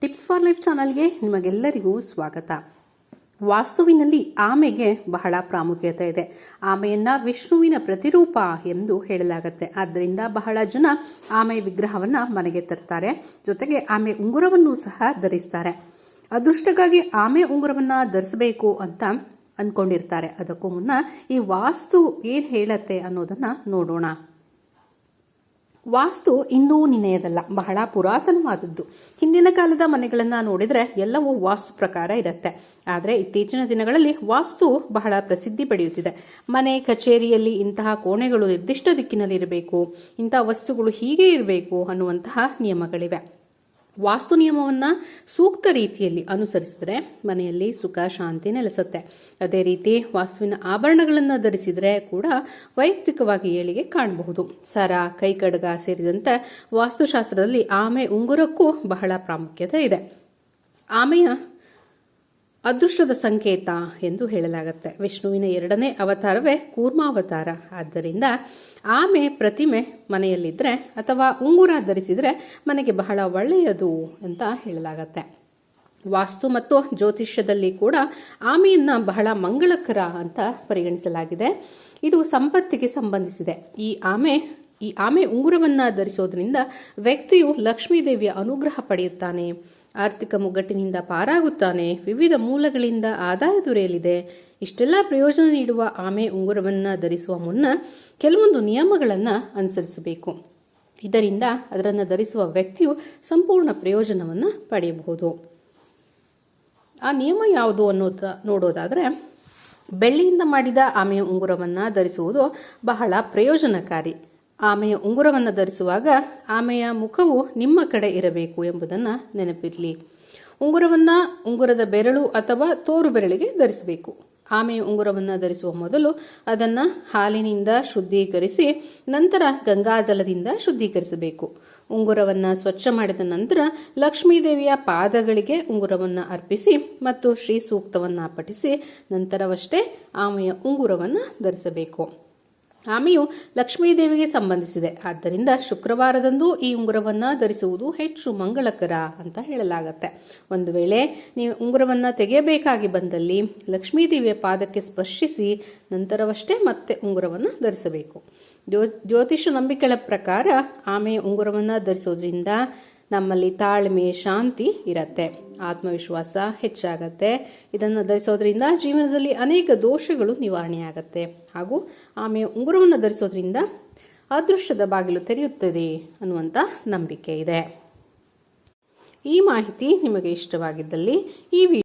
Tips for life ಚಾನಲ್ಗೆ ನಿಮಗೆಲ್ಲರಿಗೂ ಸ್ವಾಗತ. ವಾಸ್ತುವಿನಲ್ಲಿ ಆಮೆಗೆ ಬಹಳ ಪ್ರಾಮುಖ್ಯತೆ ಇದೆ. ಆಮೆಯನ್ನ ವಿಷ್ಣುವಿನ ಪ್ರತಿರೂಪ ಎಂದು ಹೇಳಲಾಗುತ್ತೆ. ಆದ್ದರಿಂದ ಬಹಳ ಜನ ಆಮೆ ವಿಗ್ರಹವನ್ನ ಮನೆಗೆ ತರ್ತಾರೆ. ಜೊತೆಗೆ ಆಮೆ ಉಂಗುರವನ್ನು ಸಹ ಧರಿಸ್ತಾರೆ. ಅದೃಷ್ಟಕ್ಕಾಗಿ ಆಮೆ ಉಂಗುರವನ್ನ ಧರಿಸಬೇಕು ಅಂತ ಅನ್ಕೊಂಡಿರ್ತಾರೆ. ಅದಕ್ಕೂ ಮುನ್ನ ಈ ವಾಸ್ತು ಏನ್ ಹೇಳತ್ತೆ ಅನ್ನೋದನ್ನ ನೋಡೋಣ. ವಾಸ್ತು ಇನ್ನೂ ನಿನ್ನೆಯದಲ್ಲ, ಬಹಳ ಪುರಾತನವಾದದ್ದು. ಹಿಂದಿನ ಕಾಲದ ಮನೆಗಳನ್ನು ನೋಡಿದರೆ ಎಲ್ಲವೂ ವಾಸ್ತು ಪ್ರಕಾರ ಇರುತ್ತೆ. ಆದರೆ ಇತ್ತೀಚಿನ ದಿನಗಳಲ್ಲಿ ವಾಸ್ತು ಬಹಳ ಪ್ರಸಿದ್ಧಿ ಪಡೆಯುತ್ತಿದೆ. ಮನೆ, ಕಚೇರಿಯಲ್ಲಿ ಇಂತಹ ಕೋಣೆಗಳು ನಿರ್ದಿಷ್ಟ ದಿಕ್ಕಿನಲ್ಲಿ ಇರಬೇಕು ಇಂತಹ ವಸ್ತುಗಳು ಹೀಗೆ ಇರಬೇಕು ಅನ್ನುವಂತಹ ನಿಯಮಗಳಿವೆ. ವಾಸ್ತು ನಿಯಮವನ್ನ ಸೂಕ್ತ ರೀತಿಯಲ್ಲಿ ಅನುಸರಿಸಿದ್ರೆ ಮನೆಯಲ್ಲಿ ಸುಖ, ಶಾಂತಿ ನೆಲೆಸುತ್ತೆ. ಅದೇ ರೀತಿ ವಾಸ್ತುವಿನ ಆಭರಣಗಳನ್ನು ಧರಿಸಿದರೆ ಕೂಡ ವೈಯಕ್ತಿಕವಾಗಿ ಏಳಿಗೆ ಕಾಣಬಹುದು. ಸರ, ಕೈಕಡಗ ಸೇರಿದಂತೆ ವಾಸ್ತುಶಾಸ್ತ್ರದಲ್ಲಿ ಆಮೆ, ಉಂಗುರಕ್ಕೂ ಬಹಳ ಪ್ರಾಮುಖ್ಯತೆ ಇದೆ. ಆಮೆಯ ಅದೃಷ್ಟದ ಸಂಕೇತ ಎಂದು ಹೇಳಲಾಗುತ್ತೆ. ವಿಷ್ಣುವಿನ ಎರಡನೇ ಅವತಾರವೇ ಕೂರ್ಮಾವತಾರ. ಆದ್ದರಿಂದ ಆಮೆ ಪ್ರತಿಮೆ ಮನೆಯಲ್ಲಿದ್ದರೆ ಅಥವಾ ಉಂಗುರ ಧರಿಸಿದರೆ ಮನೆಗೆ ಬಹಳ ಒಳ್ಳೆಯದು ಅಂತ ಹೇಳಲಾಗತ್ತೆ. ವಾಸ್ತು ಮತ್ತು ಜ್ಯೋತಿಷ್ಯದಲ್ಲಿ ಕೂಡ ಆಮೆಯನ್ನು ಬಹಳ ಮಂಗಳಕರ ಅಂತ ಪರಿಗಣಿಸಲಾಗಿದೆ. ಇದು ಸಂಪತ್ತಿಗೆ ಸಂಬಂಧಿಸಿದೆ. ಈ ಆಮೆ ಈ ಆಮೆ ಉಂಗುರವನ್ನು ಧರಿಸೋದ್ರಿಂದ ವ್ಯಕ್ತಿಯು ಲಕ್ಷ್ಮೀದೇವಿಯ ಅನುಗ್ರಹ ಪಡೆಯುತ್ತಾನೆ. ಆರ್ಥಿಕ ಮುಗ್ಗಟ್ಟಿನಿಂದ ಪಾರಾಗುತ್ತಾನೆ. ವಿವಿಧ ಮೂಲಗಳಿಂದ ಆದಾಯ ದೊರೆಯಲಿದೆ. ಇಷ್ಟೆಲ್ಲ ಪ್ರಯೋಜನ ನೀಡುವ ಆಮೆ ಉಂಗುರವನ್ನು ಧರಿಸುವ ಮುನ್ನ ಕೆಲವೊಂದು ನಿಯಮಗಳನ್ನು ಅನುಸರಿಸಬೇಕು. ಇದರಿಂದ ಅದರನ್ನು ಧರಿಸುವ ವ್ಯಕ್ತಿಯು ಸಂಪೂರ್ಣ ಪ್ರಯೋಜನವನ್ನು ಪಡೆಯಬಹುದು. ಆ ನಿಯಮ ಯಾವುದು ಅನ್ನೋದ ನೋಡೋದಾದರೆ, ಬೆಳ್ಳಿಯಿಂದ ಮಾಡಿದ ಆಮೆಯ ಉಂಗುರವನ್ನು ಧರಿಸುವುದು ಬಹಳ ಪ್ರಯೋಜನಕಾರಿ. ಆಮೆಯ ಉಂಗುರವನ್ನು ಧರಿಸುವಾಗ ಆಮೆಯ ಮುಖವು ನಿಮ್ಮ ಕಡೆ ಇರಬೇಕು ಎಂಬುದನ್ನು ನೆನಪಿರಲಿ. ಉಂಗುರವನ್ನು ಉಂಗುರದ ಬೆರಳು ಅಥವಾ ತೋರು ಬೆರಳಿಗೆ ಧರಿಸಬೇಕು. ಆಮೆಯ ಉಂಗುರವನ್ನು ಧರಿಸುವ ಮೊದಲು ಅದನ್ನು ಹಾಲಿನಿಂದ ಶುದ್ಧೀಕರಿಸಿ ನಂತರ ಗಂಗಾಜಲದಿಂದ ಶುದ್ಧೀಕರಿಸಬೇಕು. ಉಂಗುರವನ್ನು ಸ್ವಚ್ಛ ಮಾಡಿದ ನಂತರ ಲಕ್ಷ್ಮೀದೇವಿಯ ಪಾದಗಳಿಗೆ ಉಂಗುರವನ್ನು ಅರ್ಪಿಸಿ ಮತ್ತು ಶ್ರೀ ಸೂಕ್ತವನ್ನು ಪಠಿಸಿ ನಂತರವಷ್ಟೇ ಆಮೆಯ ಉಂಗುರವನ್ನು ಧರಿಸಬೇಕು. ಆಮೆಯು ಲಕ್ಷ್ಮೀದೇವಿಗೆ ಸಂಬಂಧಿಸಿದೆ. ಆದ್ದರಿಂದ ಶುಕ್ರವಾರದಂದು ಈ ಉಂಗುರವನ್ನು ಧರಿಸುವುದು ಹೆಚ್ಚು ಮಂಗಳಕರ ಅಂತ ಹೇಳಲಾಗತ್ತೆ. ಒಂದು ವೇಳೆ ನೀವು ಉಂಗುರವನ್ನು ತೆಗೆಯಬೇಕಾಗಿ ಬಂದಲ್ಲಿ ಲಕ್ಷ್ಮೀದೇವಿಯ ಪಾದಕ್ಕೆ ಸ್ಪರ್ಶಿಸಿ ನಂತರವಷ್ಟೇ ಮತ್ತೆ ಉಂಗುರವನ್ನು ಧರಿಸಬೇಕು. ಜ್ಯೋ, ಜ್ಯೋತಿಷ ನಂಬಿಕೆಗಳ ಪ್ರಕಾರ ಆಮೆಯ ಉಂಗುರವನ್ನು ಧರಿಸೋದ್ರಿಂದ ನಮ್ಮಲ್ಲಿ ತಾಳ್ಮೆ, ಶಾಂತಿ ಇರತ್ತೆ. ಆತ್ಮವಿಶ್ವಾಸ ಹೆಚ್ಚಾಗತ್ತೆ. ಇದನ್ನು ಧರಿಸೋದ್ರಿಂದ ಜೀವನದಲ್ಲಿ ಅನೇಕ ದೋಷಗಳು ನಿವಾರಣೆಯಾಗತ್ತೆ. ಹಾಗೂ ಆಮೆಯ ಉಂಗುರವನ್ನು ಧರಿಸೋದ್ರಿಂದ ಅದೃಶ್ಯದ ಬಾಗಿಲು ತೆರೆಯುತ್ತದೆ ಅನ್ನುವಂಥ ನಂಬಿಕೆ ಇದೆ. ಈ ಮಾಹಿತಿ ನಿಮಗೆ ಇಷ್ಟವಾಗಿದ್ದಲ್ಲಿ ಈ